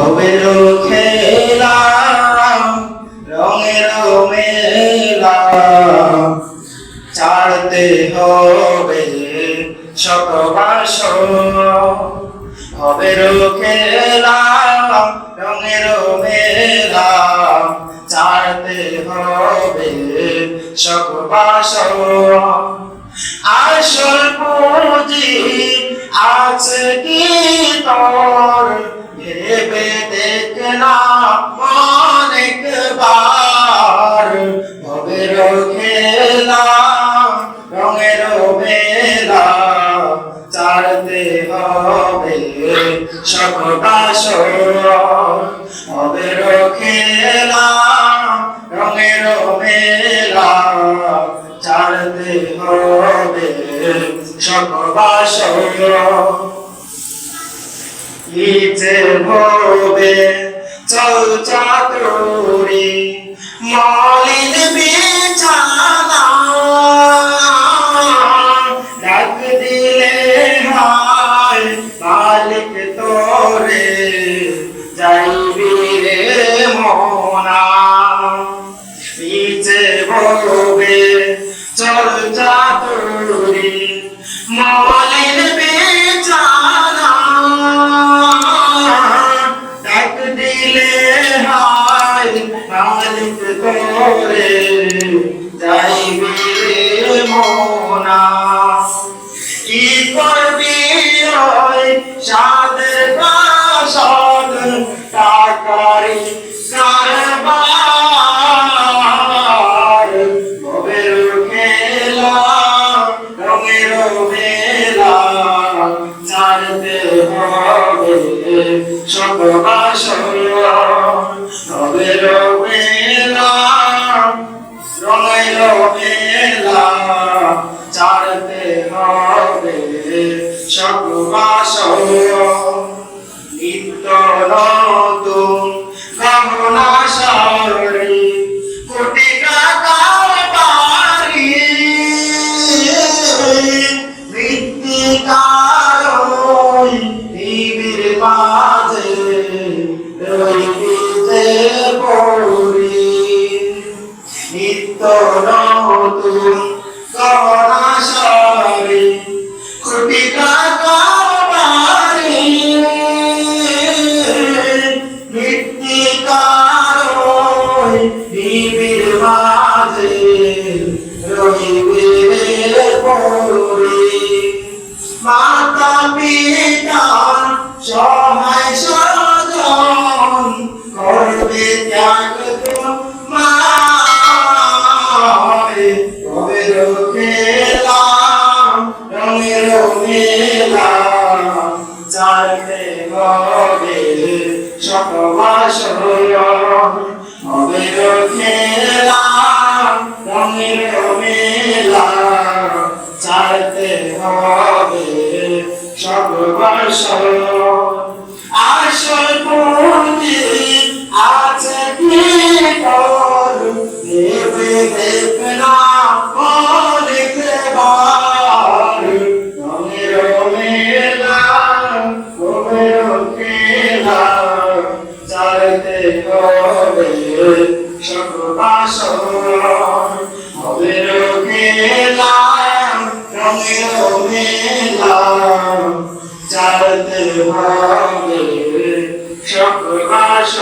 ভবের খেলা রঙের মেলা ছাড়তে হবে শতবাস ভবের খেলা রঙের মেলা ছাড়তে হবে শতবাস আসল চাড়তে হবে সকবাস ভবের খেলা রঙের মেলা চাড়তে হবে সকবাস ইচ্ছে হবে? চল চাতুরি মলিন বিছানা। ডাক দিলে মালিক তোরে যাইবি রে মনা ইচ্ছে হবে চল চাতুরি মলিন করে যাইবে রে মোনা কি করবি সাদের বাসদ টাকারি কারবার ভবের খেলা রঙের হবে সকবাস নিত্য নতুন গহনা সারি কোটি টাকার বাড়ি মৃত্তিকার পৃথিবীর মাঝে রইতে মাতা পিতা সহায় সজন করবে ত্যাগ তোমায়। চাইতে হবে সকবাস সকবাস আসল পুঁজি আছে কি তোর দেবে দেখনা অনেক বার রঙের মেলা রঙের খেলা চাইতে হবে সকবাস